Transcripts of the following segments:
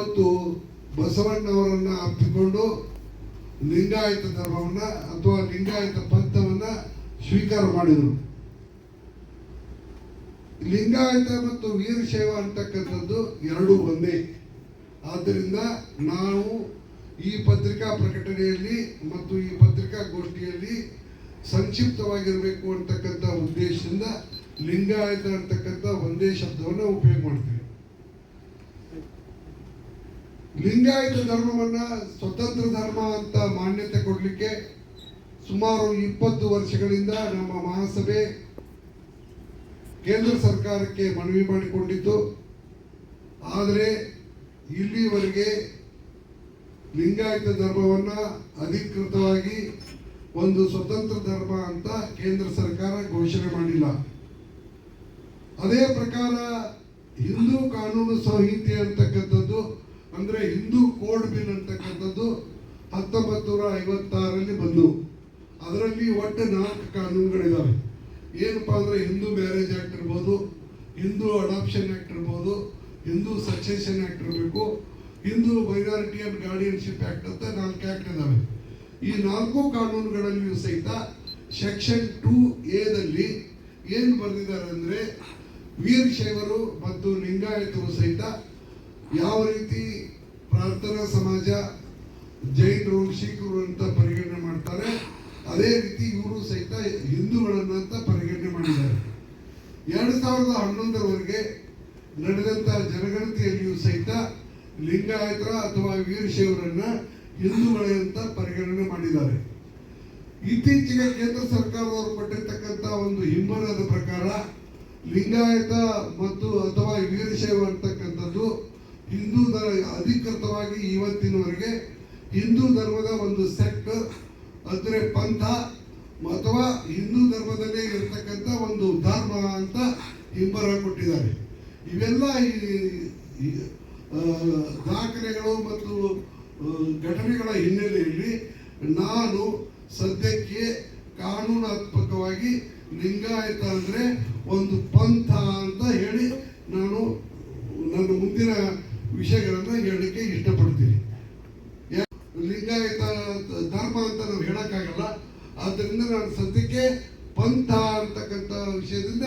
ಇವತ್ತು ಬಸವಣ್ಣವರನ್ನ ಅಪ್ಪಿಕೊಂಡು ಲಿಂಗಾಯತ ಧರ್ಮವನ್ನ ಅಥವಾ ಲಿಂಗಾಯತ ಪಂಥವನ್ನ ಸ್ವೀಕಾರ ಮಾಡಿದರು. ಲಿಂಗಾಯತ ಮತ್ತು ವೀರಶೈವ ಅಂತಕ್ಕಂಥದ್ದು ಎರಡು ಒಂದೇ. ಆದ್ದರಿಂದ ನಾವು ಈ ಪತ್ರಿಕಾ ಪ್ರಕಟಣೆಯಲ್ಲಿ ಮತ್ತು ಈ ಪತ್ರಿಕಾಗೋಷ್ಠಿಯಲ್ಲಿ ಸಂಕ್ಷಿಪ್ತವಾಗಿರಬೇಕು ಅಂತಕ್ಕಂಥ ಉದ್ದೇಶದಿಂದ ಲಿಂಗಾಯತ ಅಂತಕ್ಕಂಥ ಒಂದೇ ಶಬ್ದವನ್ನು ಉಪಯೋಗ ಮಾಡ್ತೀವಿ. ಲಿಂಗಾಯತ ಧರ್ಮವನ್ನ ಸ್ವತಂತ್ರ ಧರ್ಮ ಅಂತ ಮಾನ್ಯತೆ ಕೊಡಲಿಕ್ಕೆ ಸುಮಾರು ಇಪ್ಪತ್ತು ವರ್ಷಗಳಿಂದ ನಮ್ಮ ಮಹಾಸಭೆ ಕೇಂದ್ರ ಸರ್ಕಾರಕ್ಕೆ ಮನವಿ ಮಾಡಿಕೊಂಡಿತ್ತು. ಆದರೆ ಇಲ್ಲಿವರೆಗೆ ಲಿಂಗಾಯತ ಧರ್ಮವನ್ನ ಅಧಿಕೃತವಾಗಿ ಒಂದು ಸ್ವತಂತ್ರ ಧರ್ಮ ಅಂತ ಕೇಂದ್ರ ಸರ್ಕಾರ ಘೋಷಣೆ ಮಾಡಿಲ್ಲ. ಅದೇ ಪ್ರಕಾರ ಹಿಂದೂ ಕಾನೂನು ಸಂಹಿತೆ ಅಂತಕ್ಕಂಥದ್ದು ಅಂದ್ರೆ ಹಿಂದೂ ಕೋಡ್ ಬಿಲ್ ಅಂತಕ್ಕಂಥದ್ದು ಹತ್ತೊಂಬತ್ತು ನೂರ ಐವತ್ತಾರಲ್ಲಿ ಬಂದು. ಅದರಲ್ಲಿ ಒಟ್ಟು ನಾಲ್ಕು ಕಾನೂನುಗಳಿದಾವೆ. ಏನಪ್ಪಾ ಅಂದ್ರೆ ಹಿಂದೂ ಮ್ಯಾರೇಜ್ ಆಕ್ಟ್ ಇರ್ಬೋದು, ಹಿಂದೂ ಅಡಾಪ್ಷನ್ ಆಕ್ಟ್ ಇರ್ಬೋದು, ಹಿಂದೂ ಸಕ್ಸೆಷನ್ ಆಕ್ಟ್ ಇರಬೇಕು, Hindu minority and guardianship act ಅಂತ ನಾಲ್ಕು ಆಕ್ಟ್ ಇದಾವೆ. ಈ ನಾಲ್ಕು ಕಾನೂನುಗಳಲ್ಲಿಯೂ ಸಹಿತ ಸೆಕ್ಷನ್ ಟೂ ಎದಲ್ಲಿ ಏನು ಬರೆದಿದ್ದಾರೆ ಅಂದ್ರೆ ವೀರಶೈವರು ಮತ್ತು ಲಿಂಗಾಯತರು ಸಹಿತ ಯಾವ ರೀತಿ ಪ್ರಾರ್ಥನಾ ಸಮಾಜ ಜೈನರು ಶಿಖರು ಅಂತ ಪರಿಗಣನೆ ಮಾಡ್ತಾರೆ, ಅದೇ ರೀತಿ ಇವರು ಸಹಿತ ಹಿಂದೂಗಳನ್ನು ಅಂತ ಪರಿಗಣನೆ ಮಾಡಿದ್ದಾರೆ. ಎರಡು ಸಾವಿರದ ಹನ್ನೊಂದರವರೆಗೆ ನಡೆದಂಥ ಜನಗಣತಿಯಲ್ಲಿಯೂ ಸಹಿತ ಲಿಂಗಾಯತರ ಅಥವಾ ವೀರಶೈವರನ್ನ ಹಿಂದೂಗಳೇ ಅಂತ ಪರಿಗಣನೆ ಮಾಡಿದ್ದಾರೆ. ಇತ್ತೀಚೆಗೆ ಕೇಂದ್ರ ಸರ್ಕಾರದವರು ಕೊಟ್ಟಿರ್ತಕ್ಕಂಥ ಒಂದು ಹಿಂಬರದ ಪ್ರಕಾರ ಲಿಂಗಾಯತ ಮತ್ತು ಅಥವಾ ವೀರಶೈವ ಅಂತಕ್ಕಂಥದ್ದು ಹಿಂದೂ ಧರ್ಮ ಅಧಿಕೃತವಾಗಿ ಇವತ್ತಿನವರೆಗೆ ಹಿಂದೂ ಧರ್ಮದ ಒಂದು ಸೆಕ್ಟ್ ಅಂದ್ರೆ ಪಂಥ ಅಥವಾ ಹಿಂದೂ ಧರ್ಮದಲ್ಲೇ ಇರತಕ್ಕಂಥ ಒಂದು ಧರ್ಮ ಅಂತ ಹಿಂಬರ ಕೊಟ್ಟಿದ್ದಾರೆ. ಇವೆಲ್ಲ ಈ- ದಾಖಲೆಗಳು ಮತ್ತು ಘಟನೆಗಳ ಹಿನ್ನೆಲೆಯಲ್ಲಿ ನಾನು ಸದ್ಯಕ್ಕೆ ಕಾನೂನಾತ್ಮಕವಾಗಿ ಲಿಂಗಾಯತ ಅಂದ್ರೆ ಒಂದು ಪಂಥ ಅಂತ ಹೇಳಿ ನಾನು ನನ್ನ ಮುಂದಿನ ವಿಷಯಗಳನ್ನ ಹೇಳಲಿಕ್ಕೆ ಇಷ್ಟಪಡ್ತೀನಿ. ಲಿಂಗಾಯತ ಧರ್ಮ ಅಂತ ನಾವು ಹೇಳೋಕ್ಕಾಗಲ್ಲ. ಆದ್ದರಿಂದ ನಾನು ಸದ್ಯಕ್ಕೆ ಪಂಥ ಅಂತಕ್ಕಂಥ ವಿಷಯದಿಂದ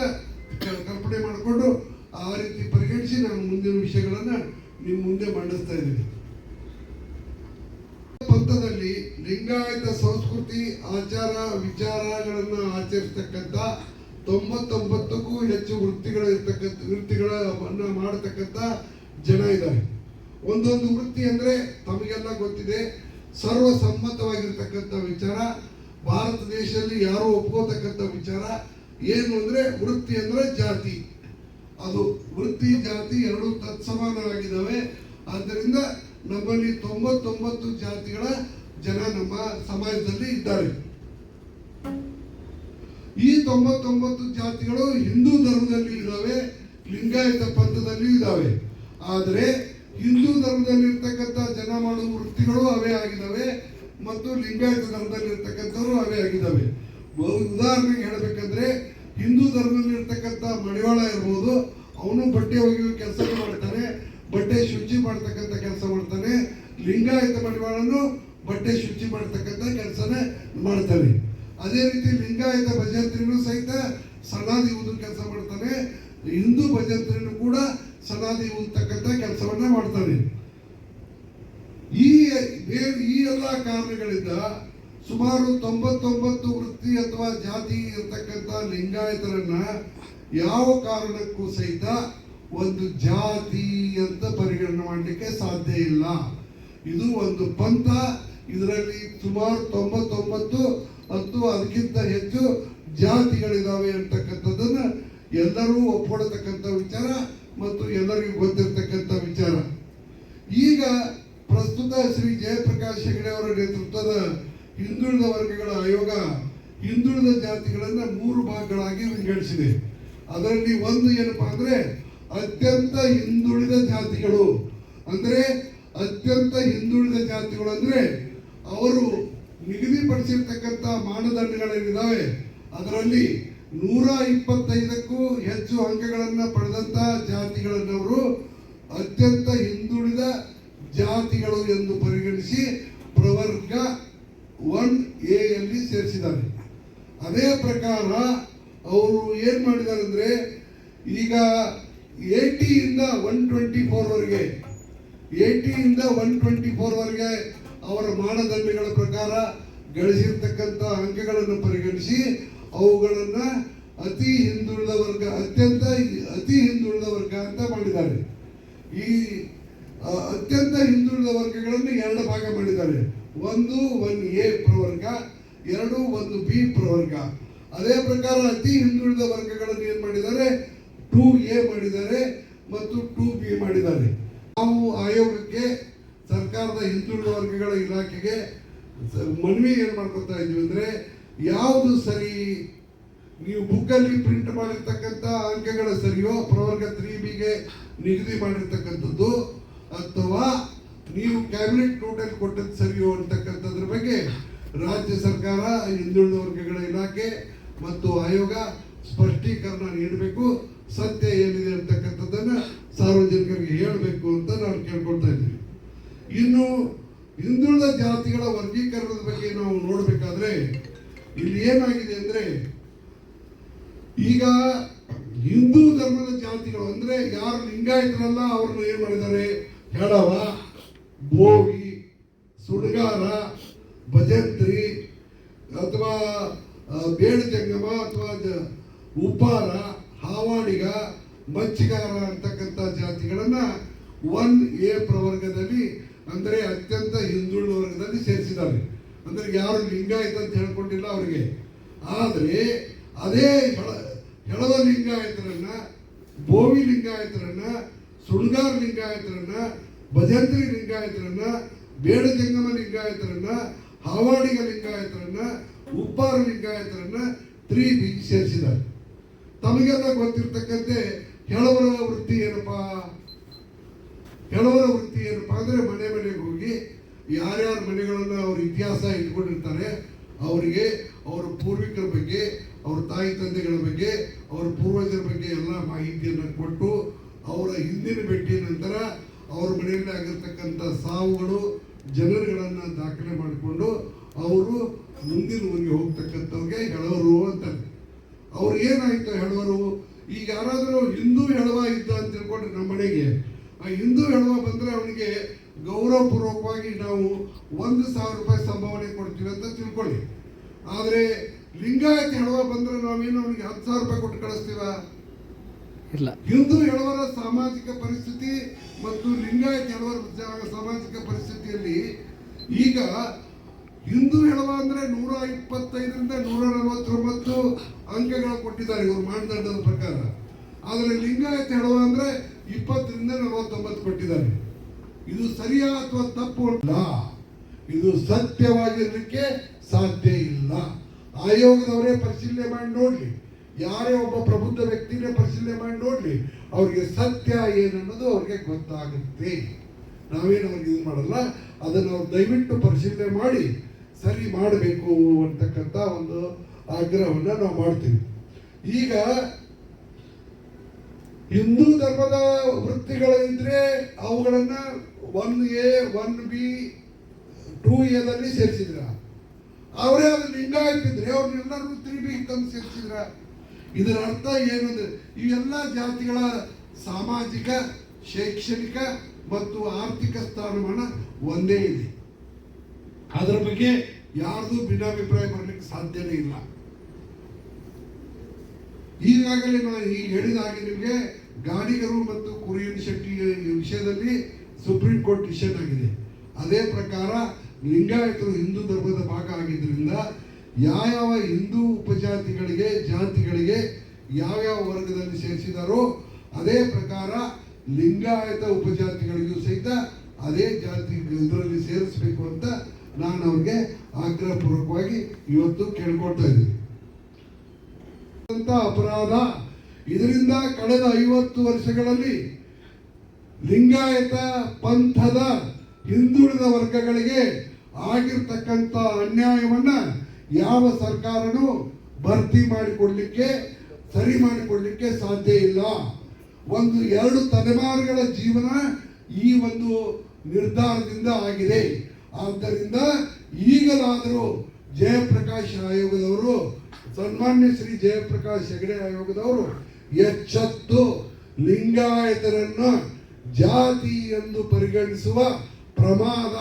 ಕಲ್ಪನೆ ಮಾಡಿಕೊಂಡು ಆ ರೀತಿ ಪರಿಗಣಿಸಿ ನಾನು ಮುಂದಿನ ವಿಷಯಗಳನ್ನ ನಿಮ್ಮ ಮುಂದೆ ಮಂಡಿಸ್ತಾ ಇದ್ದೀನಿ. ಪಂಥದಲ್ಲಿ ಲಿಂಗಾಯತ ಸಂಸ್ಕೃತಿ, ಆಚಾರ, ವಿಚಾರಗಳನ್ನು ಆಚರಿಸ್ತಕ್ಕಂಥ ತೊಂಬತ್ತೊಂಬತ್ತಕ್ಕೂ ಹೆಚ್ಚು ವೃತ್ತಿಗಳು ಇರ್ತಕ್ಕಂಥ ವೃತ್ತಿಗಳನ್ನ ಮಾಡತಕ್ಕಂಥ ಜನ ಇದ್ದಾರೆ. ಒಂದೊಂದು ವೃತ್ತಿ ಅಂದ್ರೆ ತಮಗೆಲ್ಲ ಗೊತ್ತಿದೆ, ಸರ್ವಸಮ್ಮತವಾಗಿರ್ತಕ್ಕಂಥ ವಿಚಾರ, ಭಾರತ ದೇಶದಲ್ಲಿ ಯಾರು ಒಪ್ಕೋತಕ್ಕಂಥ ವಿಚಾರ. ಏನು ಅಂದ್ರೆ ವೃತ್ತಿ ಅಂದ್ರೆ ಜಾತಿ. ಅದು ವೃತ್ತಿ, ಜಾತಿ ಎರಡು ತತ್ಸಮಾನವಾಗಿದ್ದಾವೆ. ಆದ್ದರಿಂದ ನಮ್ಮಲ್ಲಿ ತೊಂಬತ್ತೊಂಬತ್ತು ಜಾತಿಗಳ ಜನ ನಮ್ಮ ಸಮಾಜದಲ್ಲಿ ಇದ್ದಾರೆ. ಈ ತೊಂಬತ್ತೊಂಬತ್ತು ಜಾತಿಗಳು ಹಿಂದೂ ಧರ್ಮದಲ್ಲಿ ಇದ್ದಾವೆ, ಲಿಂಗಾಯತ ಪಂಥದಲ್ಲಿ ಇದ್ದಾವೆ. ಆದರೆ ಹಿಂದೂ ಧರ್ಮದಲ್ಲಿರ್ತಕ್ಕಂಥ ಜನ ಮಾಡುವ ವೃತ್ತಿಗಳು ಅವೇ ಆಗಿದ್ದಾವೆ ಮತ್ತು ಲಿಂಗಾಯತ ಧರ್ಮದಲ್ಲಿರ್ತಕ್ಕಂಥವ್ರು ಅವೇ ಆಗಿದ್ದಾವೆ. ಉದಾಹರಣೆಗೆ ಹೇಳಬೇಕಂದ್ರೆ ಹಿಂದೂ ಧರ್ಮದಲ್ಲಿರ್ತಕ್ಕಂಥ ಮಡಿವಾಳ ಇರ್ಬೋದು, ಅವನು ಬಟ್ಟೆ ಒಗೆಯುವ ಕೆಲಸ ಮಾಡ್ತಾನೆ, ಬಟ್ಟೆ ಶುಚಿ ಮಾಡ್ತಕ್ಕಂಥ ಕೆಲಸ ಮಾಡ್ತಾನೆ, ಲಿಂಗಾಯತ ಮಡಿವಾಳನು ಬಟ್ಟೆ ಶುಚಿ ಮಾಡ್ತಕ್ಕಂಥ ಕೆಲಸನೇ ಮಾಡ್ತಾನೆ. ಅದೇ ರೀತಿ ಲಿಂಗಾಯತ ಭಜಂತ್ರಿನೂ ಸಹಿತ ಸಣ್ಣ ಕೆಲಸ ಮಾಡ್ತಾನೆ, ಹಿಂದೂ ಭಜಂತ್ರಿನೂ ಕೂಡ ಅಂತಕ್ಕಂಥ ಕೆಲಸವನ್ನ ಮಾಡ್ತಾರೆ. ಈ ಈ ಎಲ್ಲ ಕಾರಣಗಳಿಂದ ಸುಮಾರು ತೊಂಬತ್ತೊಂಬತ್ತು ವೃತ್ತಿ ಅಥವಾ ಜಾತಿ ಇರತಕ್ಕಂಥ ಲಿಂಗಾಯತರನ್ನ ಯಾವ ಕಾರಣಕ್ಕೂ ಸಹಿತ ಒಂದು ಜಾತಿ ಅಂತ ಪರಿಗಣನೆ ಮಾಡಲಿಕ್ಕೆ ಸಾಧ್ಯ ಇಲ್ಲ. ಇದು ಒಂದು ಪಂಥ. ಇದರಲ್ಲಿ ಸುಮಾರು ತೊಂಬತ್ತೊಂಬತ್ತು ಹತ್ತು ಅದಕ್ಕಿಂತ ಹೆಚ್ಚು ಜಾತಿಗಳಿದಾವೆ ಅಂತಕ್ಕಂಥದ್ದನ್ನ ಎಲ್ಲರೂ ಒಪ್ಕೊಳ್ತಕ್ಕಂಥ ವಿಚಾರ. ಮತ್ತು ಎಲ್ಲರಿಗೂ ಗೊತ್ತಿರತಕ್ಕಂಥ ವಿಚಾರ. ಈಗ ಪ್ರಸ್ತುತ ಶ್ರೀ ಜಯಪ್ರಕಾಶ್ ಹೆಗಡೆ ಅವರ ನೇತೃತ್ವದ ಹಿಂದುಳಿದ ವರ್ಗಗಳ ಆಯೋಗ ಹಿಂದುಳಿದ ಜಾತಿಗಳನ್ನು ಮೂರು ಭಾಗಗಳಾಗಿ ವಿಂಗಡಿಸಿದೆ. ಅದರಲ್ಲಿ ಒಂದು ಏನಪ್ಪಾ ಅಂದ್ರೆ ಅತ್ಯಂತ ಹಿಂದುಳಿದ ಜಾತಿಗಳು. ಅಂದ್ರೆ ಅತ್ಯಂತ ಹಿಂದುಳಿದ ಜಾತಿಗಳು ಅಂದ್ರೆ ಅವರು ನಿಗದಿಪಡಿಸಿರ್ತಕ್ಕಂಥ ಮಾನದಂಡಗಳೇನಿದ್ದಾವೆ ಅದರಲ್ಲಿ ನೂರ ಇಪ್ಪತ್ತೈದಕ್ಕೂ ಹೆಚ್ಚು ಅಂಕಗಳನ್ನ ಪಡೆದಂತ ಜಾತಿಗಳನ್ನವರು ಅತ್ಯಂತ ಹಿಂದುಳಿದ ಜಾತಿಗಳು ಎಂದು ಪರಿಗಣಿಸಿ ಪ್ರವರ್ಗ ಒನ್ ಎ ಯಲ್ಲಿ ಸೇರಿಸಿದ್ದಾರೆ. ಅದೇ ಪ್ರಕಾರ ಅವರು ಏನು ಮಾಡಿದ್ದಾರೆ ಅಂದರೆ ಈಗ ಏಟಿಯಿಂದ ಒನ್ ಟ್ವೆಂಟಿ ಫೋರ್ವರೆಗೆ ಏಟಿಯಿಂದ ಒನ್ ಟ್ವೆಂಟಿ ಫೋರ್ವರೆಗೆ ಅವರ ಮಾನದಂಡಗಳ ಪ್ರಕಾರ ಗಳಿಸಿರ್ತಕ್ಕಂಥ ಅಂಕಗಳನ್ನು ಪರಿಗಣಿಸಿ ಅವುಗಳನ್ನ ಅತಿ ಹಿಂದುಳಿದ ವರ್ಗ, ಅತ್ಯಂತ ಅತಿ ಹಿಂದುಳಿದ ವರ್ಗ ಅಂತ ಮಾಡಿದ್ದಾರೆ. ಈ ಅತ್ಯಂತ ಹಿಂದುಳಿದ ವರ್ಗಗಳನ್ನು ಎರಡು ಭಾಗ ಮಾಡಿದ್ದಾರೆ. ಒಂದು ಒನ್ ಎ ಪ್ರವರ್ಗ, ಎರಡು ಒಂದು ಬಿ ಪ್ರವರ್ಗ. ಅದೇ ಪ್ರಕಾರ ಅತಿ ಹಿಂದುಳಿದ ವರ್ಗಗಳನ್ನು ಏನು ಮಾಡಿದ್ದಾರೆ? ಟೂ ಎ ಮಾಡಿದ್ದಾರೆ ಮತ್ತು ಟೂ ಬಿ ಮಾಡಿದ್ದಾರೆ. ನಾವು ಆಯೋಗಕ್ಕೆ, ಸರ್ಕಾರದ ಹಿಂದುಳಿದ ವರ್ಗಗಳ ಇಲಾಖೆಗೆ ಮನವಿ ಏನು ಮಾಡ್ಕೊತಾ ಇದೀವಿ ಅಂದ್ರೆ ಯಾವುದು ಸರಿ? ನೀವು ಬುಕ್ಕಲ್ಲಿ ಪ್ರಿಂಟ್ ಮಾಡಿರ್ತಕ್ಕಂಥ ಅಂಕಗಳ ಸರಿಯೋ, ಪ್ರವರ್ಗ ತ್ರೀ ಬಿಗೆ ನಿಗದಿ ಮಾಡಿರ್ತಕ್ಕಂಥದ್ದು, ಅಥವಾ ನೀವು ಕ್ಯಾಬಿನೆಟ್ ನೋಟಲ್ಲಿ ಕೊಟ್ಟದ್ದು ಸರಿಯೋ ಅಂತಕ್ಕಂಥದ್ರ ಬಗ್ಗೆ ರಾಜ್ಯ ಸರ್ಕಾರ, ಹಿಂದುಳಿದ ವರ್ಗಗಳ ಇಲಾಖೆ ಮತ್ತು ಆಯೋಗ ಸ್ಪಷ್ಟೀಕರಣ ನೀಡಬೇಕು. ಸತ್ಯ ಏನಿದೆ ಅಂತಕ್ಕಂಥದ್ದನ್ನ ಸಾರ್ವಜನಿಕರಿಗೆ ಹೇಳಬೇಕು ಅಂತ ನಾನು ಕೇಳ್ಕೊಳ್ತಾ ಇದ್ದೀನಿ. ಇನ್ನು ಹಿಂದುಳಿದ ಜಾತಿಗಳ ವರ್ಗೀಕರಣದ ಬಗ್ಗೆ ನಾವು ನೋಡಬೇಕಾದ್ರೆ ಇಲ್ಲಿ ಏನಾಗಿದೆ ಅಂದ್ರೆ, ಈಗ ಹಿಂದೂ ಧರ್ಮದ ಜಾತಿಗಳು ಅಂದ್ರೆ ಯಾರು ಲಿಂಗಾಯತರಲ್ಲ, ಅವ್ರನ್ನ ಏನ್ ಮಾಡಿದ್ದಾರೆ? ಹೆಳವ ಬೋವಿ ಸುಡುಗಾರ, ಭಜಂತ್ರಿ, ಅಥವಾ ಬೇಡ ಜಂಗಮ ಅಥವಾ ಉಪ್ಪಾರ, ಹಾವಾಡಿಗ, ಮಚ್ಚಿಗಾರ ಅಂತಕ್ಕಂಥ ಜಾತಿಗಳನ್ನ ಒನ್ ಎ ಪ್ರವರ್ಗದಲ್ಲಿ, ಅಂದರೆ ಅತ್ಯಂತ ಹಿಂದುಳಿದ ವರ್ಗದಲ್ಲಿ ಸೇರಿಸಿದ್ದಾರೆ. ಅಂದ್ರೆ ಯಾರು ಲಿಂಗಾಯತ ಅಂತ ಹೇಳ್ಕೊಂಡಿಲ್ಲ ಅವರಿಗೆ. ಆದರೆ ಅದೇ ಹೆಳ- ಹೆಳವ ಲಿಂಗಾಯತರನ್ನ ಬೋವಿ ಲಿಂಗಾಯತರನ್ನ ಸುಳ್ಗಾರ ಲಿಂಗಾಯತರನ್ನ ಭಜಂತ್ರಿ ಲಿಂಗಾಯತರನ್ನ ಬೇಡ ಜಂಗಮ ಲಿಂಗಾಯತರನ್ನ ಹಾವಾಡಿಗ ಲಿಂಗಾಯತರನ್ನ ಉಪ್ಪಾರ ಲಿಂಗಾಯತರನ್ನ ತ್ರೀ ಬಿ ಸೇರಿಸಿದ್ದಾರೆ. ತಮಗೆಲ್ಲ ಗೊತ್ತಿರ್ತಕ್ಕಂತೆ ಹೆಳವರ ವೃತ್ತಿ ಏನಪ್ಪಾ? ಹೆಳವರ ವೃತ್ತಿ ಏನಪ್ಪಾ ಅಂದ್ರೆ ಮನೆ ಮನೆಗೆ ಹೋಗಿ ಯಾರ್ಯಾರ ಮನೆಗಳನ್ನು ಅವ್ರ ಇತಿಹಾಸ ಇಟ್ಕೊಂಡಿರ್ತಾರೆ, ಅವರಿಗೆ ಅವರ ಪೂರ್ವಿಕರ ಬಗ್ಗೆ, ಅವ್ರ ತಾಯಿ ತಂದೆಗಳ ಬಗ್ಗೆ, ಅವರ ಪೂರ್ವಜರ ಬಗ್ಗೆ ಎಲ್ಲ ಮಾಹಿತಿಯನ್ನು ಕೊಟ್ಟು ಅವರ ಹಿಂದಿನ ಭೇಟಿಯ ನಂತರ ಅವ್ರ ಮನೆಯಲ್ಲಿ ಆಗಿರ್ತಕ್ಕಂಥ ಸಾವುಗಳು ಜನರುಗಳನ್ನು ದಾಖಲೆ ಮಾಡಿಕೊಂಡು ಅವರು ಮುಂದಿನ ಊರಿಗೆ ಹೋಗ್ತಕ್ಕಂಥವ್ರಿಗೆ ಹೆಳವರು ಅಂತಾರೆ. ಅವ್ರು ಏನಾಯ್ತು ಹೆಳವರು? ಈಗ ಯಾರಾದರೂ ಹಿಂದೂ ಹೆಳವ ಇದ್ದ ಅಂತ ತಿಳ್ಕೊಂಡ್ರೆ ನಮ್ಮ ಮನೆಗೆ ಆ ಹಿಂದೂ ಹೇಳುವ ಬಂದ್ರೆ ಅವನಿಗೆ ಗೌರವಪೂರ್ವಕವಾಗಿ ನಾವು ಒಂದು ಸಾವಿರ ರೂಪಾಯಿ ಸಂಭಾವನೆ ಕೊಡ್ತೀವಿ ಅಂತ ತಿಳ್ಕೊಳ್ಳಿ. ಆದರೆ ಲಿಂಗಾಯತ ಹೆಳವ ಬಂದ್ರೆ ನಾವೇನು ಅವನಿಗೆ ಹತ್ತು ಸಾವಿರ ರೂಪಾಯಿ ಕೊಟ್ಟು ಕಳಿಸ್ತೀವ? ಇಲ್ಲ. ಹಿಂದೂ ಹೆಳವರ ಸಾಮಾಜಿಕ ಪರಿಸ್ಥಿತಿ ಮತ್ತು ಲಿಂಗಾಯತ ಹೆಳವರ ಸಾಮಾಜಿಕ ಪರಿಸ್ಥಿತಿಯಲ್ಲಿ ಈಗ ಹಿಂದೂ ಹೆಳವ ಅಂದ್ರೆ ನೂರ ಇಪ್ಪತ್ತೈದರಿಂದ ನೂರ ನಲವತ್ತೊಂಬತ್ತು ಅಂಕಗಳು ಕೊಟ್ಟಿದ್ದಾರೆ ಇವರು ಮಾನದಂಡದ ಪ್ರಕಾರ. ಆದರೆ ಲಿಂಗಾಯತ ಹೆಳವ ಅಂದ್ರೆ ಇಪ್ಪತ್ತರಿಂದ ನಲವತ್ತೊಂಬತ್ತು ಕೊಟ್ಟಿದ್ದಾರೆ. ಇದು ಸರಿಯಾ ಅಥವಾ ತಪ್ಪು ಅಲ್ಲ. ಇದು ಸತ್ಯವಾಗಿರಲಿಕ್ಕೆ ಸಾಧ್ಯ ಇಲ್ಲ. ಆಯೋಗದವರೇ ಪರಿಶೀಲನೆ ಮಾಡಿ ನೋಡಲಿ. ಯಾರೇ ಒಬ್ಬ ಪ್ರಬುದ್ಧ ವ್ಯಕ್ತಿನೇ ಪರಿಶೀಲನೆ ಮಾಡಿ ನೋಡಲಿ. ಅವ್ರಿಗೆ ಸತ್ಯ ಏನನ್ನೋದು ಅವ್ರಿಗೆ ಗೊತ್ತಾಗುತ್ತೆ. ನಾವೇನು ಅವ್ರಿಗೆ ಇದು ಮಾಡಲ್ಲ? ಅದನ್ನು ಅವ್ರು ದಯವಿಟ್ಟು ಪರಿಶೀಲನೆ ಮಾಡಿ ಸರಿ ಮಾಡಬೇಕು ಅಂತಕ್ಕಂಥ ಒಂದು ಆಗ್ರಹವನ್ನು ನಾವು ಮಾಡ್ತೀವಿ. ಈಗ ಹಿಂದೂ ಧರ್ಮದ ವೃತ್ತಿಗಳಿದ್ರೆ ಅವುಗಳನ್ನು one A one B, two ಎದಲ್ಲಿ ಸೇರಿಸಿದ್ರ. ಅವರೇ ಅದು ಲಿಂಗಾಯತ ಇದ್ರೆ ಅವ್ರನ್ನೆಲ್ಲರೂ ತ್ರೀ ಬಿ ತಂದು ಸೇರಿಸಿದ್ರ. ಇದರ ಅರ್ಥ ಏನು ಇವೆಲ್ಲ ಜಾತಿಗಳ ಸಾಮಾಜಿಕ, ಶೈಕ್ಷಣಿಕ ಮತ್ತು ಆರ್ಥಿಕ ಸ್ಥಾನಮಾನ ಒಂದೇ ಇದೆ. ಅದರ ಬಗ್ಗೆ ಯಾರ್ದು ಭಿನ್ನಾಭಿಪ್ರಾಯ ಬರಲಿಕ್ಕೆ ಸಾಧ್ಯನೇ ಇಲ್ಲ. ಈಗಾಗಲೇ ನಾನು ಈಗ ಹೇಳಿದ ಹಾಗೆ ನಿಮಗೆ ಗಾಡಿಗರು ಮತ್ತು ಕುರಿಯನ್ ಶೆಟ್ಟಿ ವಿಷಯದಲ್ಲಿ ಸುಪ್ರೀಂ ಕೋರ್ಟ್ ಡಿಸಿಷನ್ ಆಗಿದೆ ಅದೇ ಪ್ರಕಾರ ಲಿಂಗಾಯತರು ಹಿಂದೂ ಧರ್ಮದ ಭಾಗ ಆಗಿದ್ದರಿಂದ ಯಾವ್ಯಾವ ಹಿಂದೂ ಉಪಜಾತಿಗಳಿಗೆ, ಜಾತಿಗಳಿಗೆ ಯಾವ್ಯಾವ ವರ್ಗದಲ್ಲಿ ಸೇರಿಸಿದಾರೋ ಅದೇ ಪ್ರಕಾರ ಲಿಂಗಾಯತ ಉಪಜಾತಿಗಳಿಗೂ ಸಹಿತ ಅದೇ ಜಾತಿ ಇದರಲ್ಲಿ ಸೇರಿಸಬೇಕು ಅಂತ ನಾನು ಅವ್ರಿಗೆ ಆಗ್ರಹಪೂರ್ವಕವಾಗಿ ಇವತ್ತು ಕೇಳ್ಕೊಳ್ತಾ ಇದ್ದೀನಿ. ಅಪರಾಧ ಇದರಿಂದ ಕಳೆದ ಐವತ್ತು ವರ್ಷಗಳಲ್ಲಿ ಲಿಂಗಾಯತ ಪಂಥದ ಹಿಂದುಳಿದ ವರ್ಗಗಳಿಗೆ ಆಗಿರ್ತಕ್ಕಂಥ ಅನ್ಯಾಯವನ್ನ ಯಾವ ಸರ್ಕಾರನೂ ಭರ್ತಿ ಮಾಡಿಕೊಡ್ಲಿಕ್ಕೆ, ಸರಿ ಮಾಡಿಕೊಡ್ಲಿಕ್ಕೆ ಸಾಧ್ಯ ಇಲ್ಲ. ಒಂದು ಎರಡು ತಲೆಮಾರುಗಳ ಜೀವನ ಈ ಒಂದು ನಿರ್ಧಾರದಿಂದ ಆಗಿದೆ. ಆದ್ದರಿಂದ ಈಗಲಾದರೂ ಜಯಪ್ರಕಾಶ್ ಆಯೋಗದವರು, ಸನ್ಮಾನ್ಯ ಶ್ರೀ ಜಯಪ್ರಕಾಶ್ ಹೆಗಡೆ ಆಯೋಗದವರು ಎಚ್ಚೆತ್ತು ಲಿಂಗಾಯತರನ್ನ ಜಾತಿ ಎಂದು ಪರಿಗಣಿಸುವ ಪ್ರಮಾದ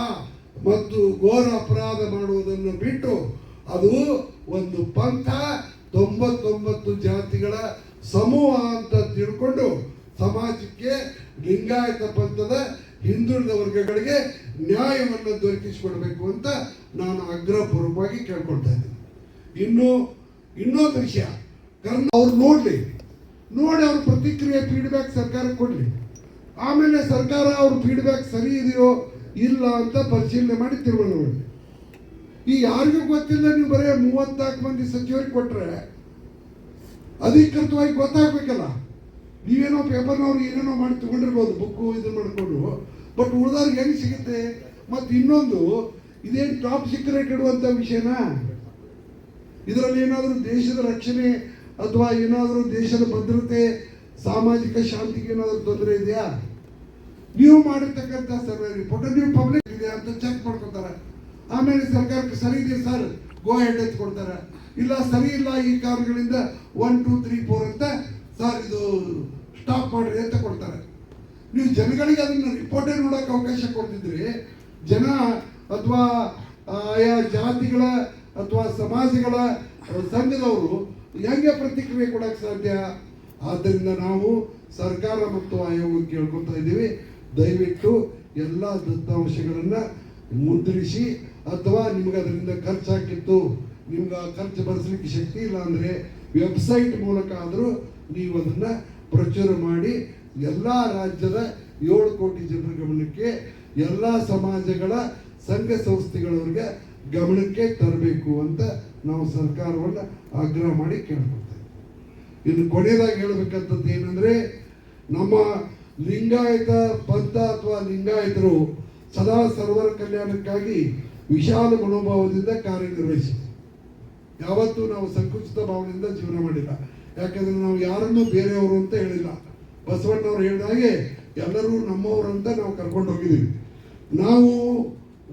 ಮತ್ತು ಘೋರ ಅಪರಾಧ ಮಾಡುವುದನ್ನು ಬಿಟ್ಟು ಅದು ಒಂದು ಪಂಥ ತೊಂಬತ್ತೊಂಬತ್ತು ಜಾತಿಗಳ ಸಮೂಹ ಅಂತ ತಿಳ್ಕೊಂಡು ಸಮಾಜಕ್ಕೆ ಲಿಂಗಾಯತ ಪಂಥದ ಹಿಂದುಳಿದ ವರ್ಗಗಳಿಗೆ ನ್ಯಾಯವನ್ನು ದೊರಕಿಸಿಕೊಡ್ಬೇಕು ಅಂತ ನಾನು ಅಗ್ರಪೂರ್ವವಾಗಿ ಕೇಳ್ಕೊಳ್ತಾ ಇದ್ದೀನಿ. ಇನ್ನು ಇನ್ನೊಂದು ವಿಷಯ. ಕರ್ನ ಅವ್ರು ನೋಡಲಿ. ನೋಡಿ ಅವ್ರ ಪ್ರತಿಕ್ರಿಯೆ ಫೀಡ್ಬ್ಯಾಕ್ ಸರ್ಕಾರಕ್ಕೆ ಕೊಡ್ಲಿ. ಆಮೇಲೆ ಸರ್ಕಾರ ಅವ್ರ ಫೀಡ್ಬ್ಯಾಕ್ ಸರಿ ಇದೆಯೋ ಇಲ್ಲ ಅಂತ ಪರಿಶೀಲನೆ ಮಾಡಿ ತೀರ್ಮಾನ ಮಾಡಿ ಈ ಯಾರಿಗೂ ಗೊತ್ತಿಲ್ಲ, ನೀವು ಬರೀ ಮೂವತ್ನಾಲ್ಕು ಮಂದಿ ಸಚಿವರಿಗೆ ಕೊಟ್ರೆ ಅಧಿಕೃತವಾಗಿ ಗೊತ್ತಾಗ್ಬೇಕಲ್ಲ. ನೀವೇನೋ ಪೇಪರ್ನವ್ರು ಏನೇನೋ ಮಾಡಿ ತಗೊಂಡಿರ್ಬೋದು ಬುಕ್ಕು ಇದನ್ನ ಮಾಡಿಕೊಂಡು. ಬಟ್ ಉಳಿದವ್ರಿಗೆ ಹೆಂಗೆ ಸಿಗುತ್ತೆ? ಮತ್ತು ಇನ್ನೊಂದು, ಇದೇನು ಟಾಪ್ ಸೀಕ್ರೆಟ್ ಇಡುವಂಥ ವಿಷಯನಾ? ಇದರಲ್ಲಿ ಏನಾದರೂ ದೇಶದ ರಕ್ಷಣೆ ಅಥವಾ ಏನಾದರೂ ದೇಶದ ಭದ್ರತೆ ಸಾಮಾಜಿಕ ಶಾಂತಿಗೆ ಏನಾದರೂ ತೊಂದರೆ ಇದೆಯಾ? ನೀವು ಮಾಡಿರ್ತಕ್ಕಂಥ ಸರ್ವೆ ರಿಪೋರ್ಟ್ ನೀವು ಪಬ್ಲಿಕ್ ಇದೆ ಅಂತ ಚೆಕ್ ಮಾಡ್ಕೊತಾರೆ. ಆಮೇಲೆ ಸರ್ಕಾರಕ್ಕೆ ಸರಿ ಇದೆ ಸರ್? ಗೋ ಹೆಡ್ ಅಂತ ಕೊಡ್ತಾರೆ. ಇಲ್ಲ, ಸರಿ ಇಲ್ಲ ಈ ಕಾರಣಗಳಿಂದ ಒನ್ ಟೂ ತ್ರೀ ಫೋರ್ ಅಂತ ಸರ್ ಇದು ಸ್ಟಾಪ್ ಮಾಡ್ರಿ ಅಂತ ಕೊಡ್ತಾರೆ. ನೀವು ಜನಗಳಿಗೆ ಅದನ್ನು ರಿಪೋರ್ಟೇ ನೋಡೋಕೆ ಅವಕಾಶ ಕೊಡ್ತಿದ್ರಿ? ಜನ ಅಥವಾ ಆಯಾ ಜಾತಿಗಳ ಅಥವಾ ಸಮಾಜಗಳ ಸಂಘದವರು ಹೆಂಗೆ ಪ್ರತಿಕ್ರಿಯೆ ಕೊಡಕ್ಕೆ ಸಾಧ್ಯ? ಆದ್ದರಿಂದ ನಾವು ಸರ್ಕಾರ ಮತ್ತು ಆಯೋಗಕ್ಕೆ ಕೇಳ್ಕೊತಾ ಇದ್ದೀವಿ. ದಯವಿಟ್ಟು ಎಲ್ಲ ದತ್ತಾಂಶಗಳನ್ನು ಮುದ್ರಿಸಿ ಅಥವಾ ನಿಮ್ಗೆ ಅದರಿಂದ ಖರ್ಚಾಗಿತ್ತು ನಿಮ್ಗೆ ಆ ಖರ್ಚು ಬರೆಸಲಿಕ್ಕೆ ಶಕ್ತಿ ಇಲ್ಲ ಅಂದರೆ ವೆಬ್ಸೈಟ್ ಮೂಲಕ ಆದರೂ ನೀವು ಅದನ್ನು ಪ್ರಚುರ ಮಾಡಿ ಎಲ್ಲ ರಾಜ್ಯದ ಏಳು ಕೋಟಿ ಜನರ ಗಮನಕ್ಕೆ ಎಲ್ಲ ಸಮಾಜಗಳ ಸಂಘ ಸಂಸ್ಥೆಗಳವರಿಗೆ ಗಮನಕ್ಕೆ ತರಬೇಕು ಅಂತ ನಾವು ಸರ್ಕಾರವನ್ನು ಆಗ್ರಹ ಮಾಡಿ ಕೇಳ್ಕೊಳ್ತೇವೆ. ಇನ್ನು ಕೊನೆಯದಾಗಿ ಹೇಳಬೇಕಂತದ್ದು ಏನಂದ್ರೆ, ನಮ್ಮ ಲಿಂಗಾಯತ, ಪಂಥ ಅಥವಾ ಲಿಂಗಾಯತರು ಸದಾ ಸರ್ವರ ಕಲ್ಯಾಣಕ್ಕಾಗಿ ವಿಶಾಲ ಮನೋಭಾವದಿಂದ ಕಾರ್ಯನಿರ್ವಹಿಸಿ. ಯಾವತ್ತೂ ನಾವು ಸಂಕುಚಿತ ಭಾವನೆಯಿಂದ ಜೀವನ ಮಾಡಿಲ್ಲ. ಯಾಕಂದ್ರೆ ನಾವು ಯಾರನ್ನೂ ಬೇರೆಯವರು ಅಂತ ಹೇಳಿಲ್ಲ. ಬಸವಣ್ಣವ್ರು ಹೇಳಿದ ಹಾಗೆ ಎಲ್ಲರೂ ನಮ್ಮವರು ಅಂತ ನಾವು ಕರ್ಕೊಂಡು ಹೋಗಿದ್ದೀವಿ. ನಾವು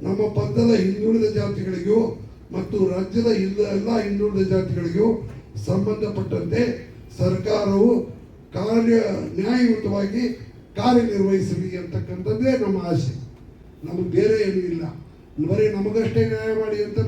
ನಮ್ಮ ಪಂಥದ ಹಿಂದುಳಿದ ಜಾತಿಗಳಿಗೂ ಮತ್ತು ರಾಜ್ಯದ ಎಲ್ಲ ಹಿಂದುಳಿದ ಜಾತಿಗಳಿಗೂ ಸಂಬಂಧಪಟ್ಟಂತೆ ಸರ್ಕಾರವು ಕಾರ್ಯ ನ್ಯಾಯಯುತವಾಗಿ ಕಾರ್ಯನಿರ್ವಹಿಸಲಿ ಅಂತಕ್ಕಂಥದ್ದೇ ನಮ್ಮ ಆಸೆ. ನಮಗೆ ಬೇರೆ ಏನೂ ಇಲ್ಲ. ಬರೀ ನಮಗಷ್ಟೇ ನ್ಯಾಯ ಮಾಡಿ ಅಂತ